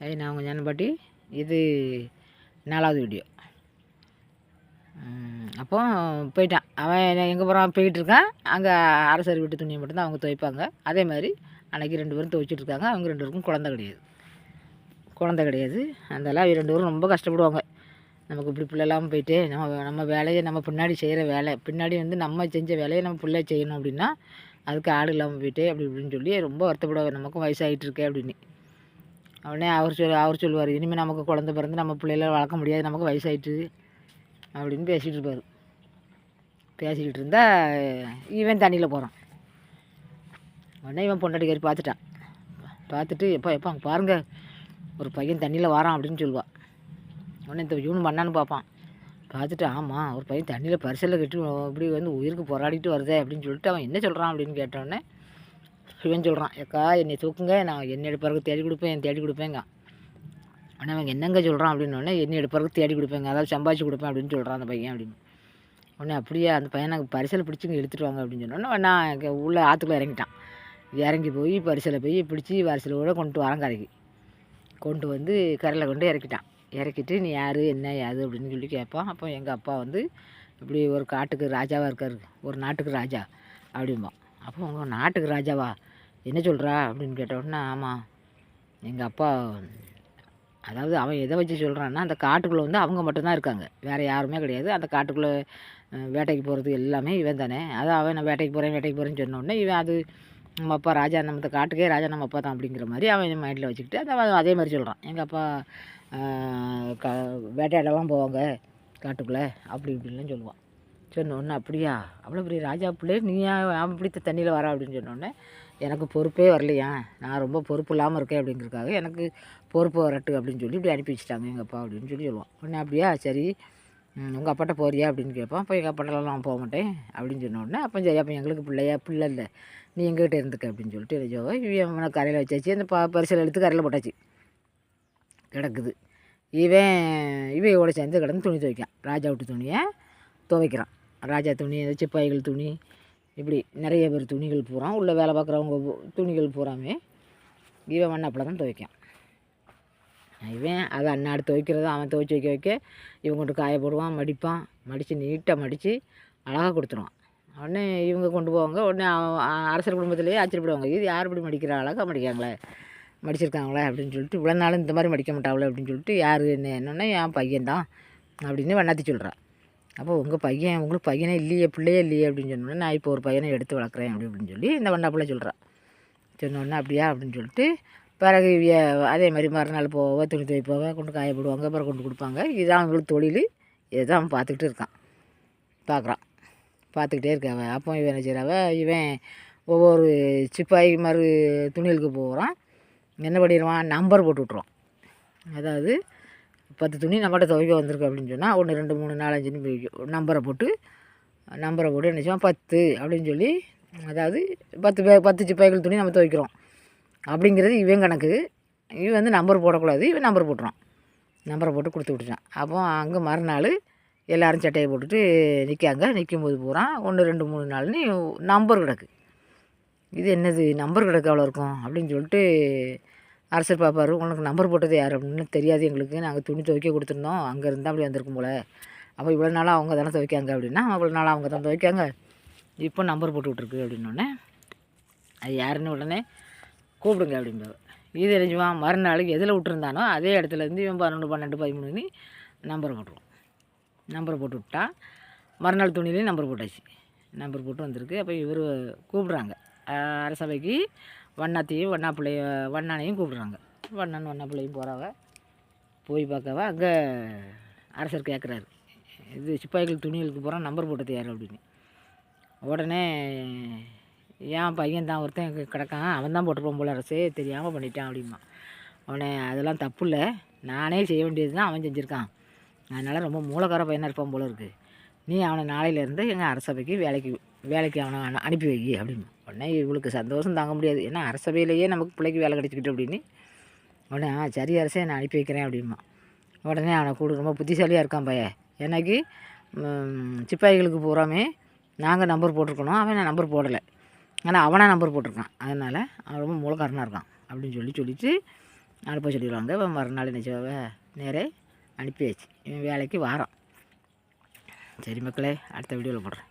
High நான் உங்கள் ஞானபாட்டி இது நாலாவது வீடியோ அப்போ போயிட்டான். அவன் எங்கே போகிறான் போய்கிட்டு இருக்கான். அங்கே அரசர் வீட்டு துணியை மட்டும்தான் அவங்க துவைப்பாங்க. அதே மாதிரி அன்றைக்கி ரெண்டு பேரும் துவைச்சிட்டு இருக்காங்க. அவங்க ரெண்டு பேருக்கும் குழந்த கிடையாது. குழந்த கிடையாது. அதெல்லாம் அவங்க ரெண்டு பேரும் ரொம்ப கஷ்டப்படுவாங்க. நமக்கு இப்படி பிள்ளைலாம் போயிட்டு நம்ம நம்ம வேலையை நம்ம பின்னாடி செய்கிற வேலை. பின்னாடி வந்து நம்ம செஞ்ச வேலையை நம்ம பிள்ளை செய்யணும் அப்படின்னா அதுக்கு ஆடு இல்லாமல் போயிட்டு அப்படி இப்படின்னு சொல்லி ரொம்ப வருத்தப்படுவாங்க நமக்கும் வயசாகிட்டு இருக்கே அப்படின்னு. உடனே அவர் சொல் அவர் சொல்லுவார் இனிமேல் நமக்கு குழந்த பிறந்து நம்ம பிள்ளைகளை வளர்க்க முடியாது நமக்கு வயசாயிட்டு அப்படின்னு பேசிகிட்டு இருப்பார். பேசிக்கிட்டு இருந்தால் இவன் தண்ணியில் போகிறான் உடனே இவன் பொண்டாட்டிக்காரி பார்த்துட்டான். பார்த்துட்டு எப்போ எப்போ அங்கே பாருங்கள் ஒரு பையன் தண்ணியில் வாரான் அப்படின்னு சொல்லுவாள் உடனே இந்த இவனு பண்ணான்னு பார்ப்பான். பார்த்துட்டு ஆமாம் ஒரு பையன் தண்ணியில் பரிசலில் கட்டி இப்படி வந்து உயிருக்கு போராடிட்டு வருதே அப்படின்னு சொல்லிட்டு அவன் என்ன சொல்கிறான் அப்படின்னு கேட்டோடனே இவன் சொல்கிறான் ஏக்கா என்னை தூக்குங்க நான் என்ன எடுப்பறதுக்கு தேடி கொடுப்பேன் தேடி கொடுப்பேங்க. ஆனால் அவன் என்னங்க சொல்கிறான் அப்படின்னோடனே என்ன எடுப்பறதுக்கு தேடி கொடுப்பேங்க அதாவது சம்பாதிச்சு கொடுப்பேன் அப்படின்னு சொல்கிறான் அந்த பையன் அப்படின்னு. உடனே அப்படியே அந்த பையனை பரிசலை பிடிச்சிங்க இழுத்துட்டு வாங்க அப்படின்னு சொன்னோன்னே நான் உள்ளே உள்ள ஆற்றுக்குள்ள இறங்கிட்டான். இறங்கி போய் பரிசலை போய் பிடிச்சி பரிசலோட கொண்டு வரேன் கரைக்கு. கொண்டு வந்து கரையில் கொண்டு இறக்கிட்டான். இறக்கிட்டு நீ யார் என்ன யாது அப்படின்னு சொல்லி கேட்பான். அப்போ எங்கள் அப்பா வந்து இப்படி ஒரு காட்டுக்கு ராஜாவாக இருக்கார் ஒரு நாட்டுக்கு ராஜா அப்படிம்பான். அப்போ உங்கள் நாட்டுக்கு ராஜாவா? என்ன சொல்கிறா அப்படின்னு கேட்ட உடனே ஆமாம் எங்கள் அப்பா அதாவது அவன் எதை வச்சு சொல்கிறான்னா அந்த காட்டுக்குள்ளே வந்து அவங்க மட்டும்தான் இருக்காங்க. வேறு யாருமே கிடையாது. அந்த காட்டுக்குள்ளே வேட்டைக்கு போகிறது எல்லாமே இவன் தானே. அது அவன் நான் வேட்டைக்கு போகிறேன் வேட்டைக்கு போகிறேன்னு சொன்ன உடனே இவன் அது நம்ம அப்பா ராஜா நம்ம இந்த காட்டுக்கே ராஜா நம்ம அப்பா தான் அப்படிங்கிற மாதிரி அவன் மைண்டில் வச்சுக்கிட்டு அதை அவன் அதே மாதிரி சொல்கிறான் எங்கள் அப்பா க வேட்டையாடலாம் போவாங்க காட்டுக்குள்ளே அப்படி இப்படின்லாம் சொல்லுவான். சொன்ன அப்படியா? அவ்வளோ பெரிய ராஜா பிள்ளை நீ ஏன் அவன் பிடித்த தண்ணியில் வரா? அப்படின்னு சொன்னோன்னே எனக்கு பொறுப்பே வரலையா? நான் ரொம்ப பொறுப்பு இல்லாமல் இருக்கேன் அப்படிங்கிறதுக்காக எனக்கு பொறுப்பு வரட்டு அப்படின்னு சொல்லி இப்படி அனுப்பி வச்சுட்டாங்க எங்கள் அப்பா அப்படின்னு சொல்லி சொல்லுவான். உடனே அப்படியா? சரி. உங்கள் அப்பாட்ட போறியா? அப்படின்னு கேட்பான். அப்போ எங்கள் அப்பாட்டெல்லாம் நான் போக மாட்டேன் அப்படின்னு சொன்ன உடனே அப்போ சரி அப்போ எங்களுக்கு பிள்ளையா? பிள்ளை இல்லை. நீ எங்ககிட்ட இருந்துக்க அப்படின்னு சொல்லிட்டு ரஜோவை இவன் கரையில் வச்சாச்சு அந்த ப பரிசல் எடுத்து கரையில் போட்டாச்சு. கிடக்குது. இவன் இவன் இவோட சேர்ந்து கிடந்து துணி துவைக்கான் ராஜா விட்டு துணியை துவைக்கிறான். ராஜா துணி இந்த சிப்பாய்கள் துணி இப்படி நிறைய பேர் துணிகள் பூரா உள்ளே வேலை பார்க்குறவங்க துணிகள் பூராமே இவன் மண்ணப்பில் தான் துவைக்கான். இவன் அதை அன்னாடு துவைக்கிறதும் அவன் துவைச்சி வைக்க வைக்க இவன் கொண்டு காய போடுவான் மடிப்பான் மடித்து நீட்டாக மடித்து அழகாக கொடுத்துருவான். உடனே இவங்க கொண்டு போவாங்க உடனே அவன் அரசர் குடும்பத்திலேயே ஆச்சரியப்படுவாங்க இது யார் இப்படி மடிக்கிற அழகாக மடிக்காங்களே மடிச்சிருக்காங்களே அப்படின்னு சொல்லிட்டு இவ்வளோ நாளும் இந்த மாதிரி மடிக்க மாட்டாங்களே அப்படின்னு சொல்லிட்டு யார் என்ன என்னன்னா என் பையன்தான் அப்படின்னு வண்ணாத்தி சொல்கிறான் அப்போ உங்கள் பையன் உங்களுக்கு பையனே இல்லையே பிள்ளையே இல்லையே அப்படின்னு சொன்னோடனே நான் இப்போ ஒரு பையனை எடுத்து வளர்க்குறேன் அப்படி அப்படின்னு சொல்லி இந்த வண்ணாப்பிள்ளை சொல்கிறான் சொன்னோடனே அப்படியா? அப்படின்னு சொல்லிட்டு பிறகு அதே மாதிரி மறுநாள் போவ துணி துவைப்போவ கொண்டு காய போடுவாங்க அப்புறம் கொண்டு கொடுப்பாங்க. இதுதான் அவங்களுக்கு தொழில். இதுதான் அவன் பார்த்துக்கிட்டு இருக்கான். பார்க்குறான். பார்த்துக்கிட்டே இருக்காவ அப்போ இவன் என்ன செய்கிறாவ இவன் ஒவ்வொரு சிப்பாய் மாதிரி துணிகளுக்கு போகிறான் என்ன பண்ணிடுவான்? நம்பர் போட்டு விட்ருவான் அதாவது பத்து துணி நம்மகிட்ட துவைக்க வந்திருக்கு அப்படின்னு சொன்னால் ஒன்று ரெண்டு மூணு நாலஞ்சுன்னு போய் நம்பரை போட்டு நம்பரை போட்டு என்ன செய்வோம் பத்து அப்படின்னு சொல்லி அதாவது பத்து பே பத்து சிப்பாய்கள் துணி நம்ம துவைக்கிறோம். அப்படிங்கிறது இவன் கணக்கு. இவன் வந்து நம்பர் போடக்கூடாது இவன் நம்பர் போட்டுருவான் நம்பரை போட்டு கொடுத்து விட்டுட்டான். அப்போ அங்கே மறுநாள் எல்லோரும் சட்டையை போட்டுட்டு நிற்காங்க நிற்கும்போது பூரா ஒன்று ரெண்டு மூணு நாள்னு நம்பர் கிடக்கு. இது என்னது நம்பர் கிடக்கு அவ்வளோ இருக்கும் அப்படின்னு சொல்லிட்டு அரசர் பார்ப்பார் உனக்கு நம்பர் போட்டது யார்? அப்படின்னு தெரியாது எங்களுக்கு. நாங்கள் துணி துவைக்க கொடுத்துருந்தோம். அங்கே இருந்தால் அப்படி வந்திருக்கும் போல். அப்போ இவ்வளோ நாளாக அவங்க தானே துவைக்காங்க அப்படின்னா இவ்வளோ நாளாக அவங்க தான் துவைக்காங்க. இப்போ நம்பர் போட்டு விட்ருக்கு அப்படின்னோடனே அது யாருன்னு உடனே கூப்பிடுங்க அப்படிம்பாரு. இது தெரிஞ்சுவான் மறுநாள் எதில் விட்டுருந்தானோ அதே இடத்துல இருந்து இவன் பன்னெண்டு பன்னெண்டு பதிமூணு நம்பர் போட்டுருவோம் நம்பர் போட்டு விட்டா மறுநாள் துணிலையும் நம்பர் போட்டாச்சு. நம்பர் போட்டு வந்திருக்கு. அப்போ இவர் கூப்பிட்றாங்க. அரசபைக்கு வண்ணாத்தையும் வண்ணா பிள்ளைய வண்ணானையும் கூப்பிட்றாங்க. வண்ணன் வண்ணா பிள்ளையும் போகிறாங்க போய் பார்க்கவா அங்கே அரசர் கேட்குறாரு இது சிப்பாய்கள் துணிகளுக்கு போகிறான் நம்பர் போட்டது யார் அப்படின்னு. உடனே என் பையன் தான் ஒருத்தன் கிடக்கான் அவன் தான் போட்டுப்போம் போல அரசே தெரியாமல் பண்ணிட்டான் அப்படிமா அவனை அதெல்லாம் தப்பு இல்லை. நானே செய்ய வேண்டியது தான் அவன் செஞ்சுருக்கான். அதனால் ரொம்ப மூலக்கார பையனாக இருப்பான் போல இருக்குது நீ அவனை நாளையிலேருந்து எங்கள் அரசபைக்கு வேலைக்கு வேலைக்கு அவனை அனுப்பி வை அப்படின்னு. உடனே இவளுக்கு சந்தோஷம் தாங்க முடியாது. ஏன்னா அரசபையிலேயே நமக்கு பிள்ளைக்கு வேலை கிடச்சிக்கிட்டு அப்படின்னு. உடனே ஆ சரி அரசே நான் அனுப்பி வைக்கிறேன் அப்படிமா உடனே அவனை கூட ரொம்ப புத்திசாலியாக இருக்கான் பையன் எனக்கு சிப்பாய்களுக்கு பூராமே நாங்கள் நம்பர் போட்டிருக்கணும். அவன் நான் நம்பர் போடலை. ஆனால் அவனாக நம்பர் போட்டிருக்கான். அதனால் அவன் ரொம்ப மூலக்காரனாக இருக்கான் அப்படின்னு சொல்லி சொல்லிட்டு அனுப்ப சொல்லிடுவாங்க. இவன் மறுநாள் என்ன நேரே அனுப்பியாச்சு. இவன் வேலைக்கு வாரான். சரி மக்களே அடுத்த வீடியோவில் போடுறேன்.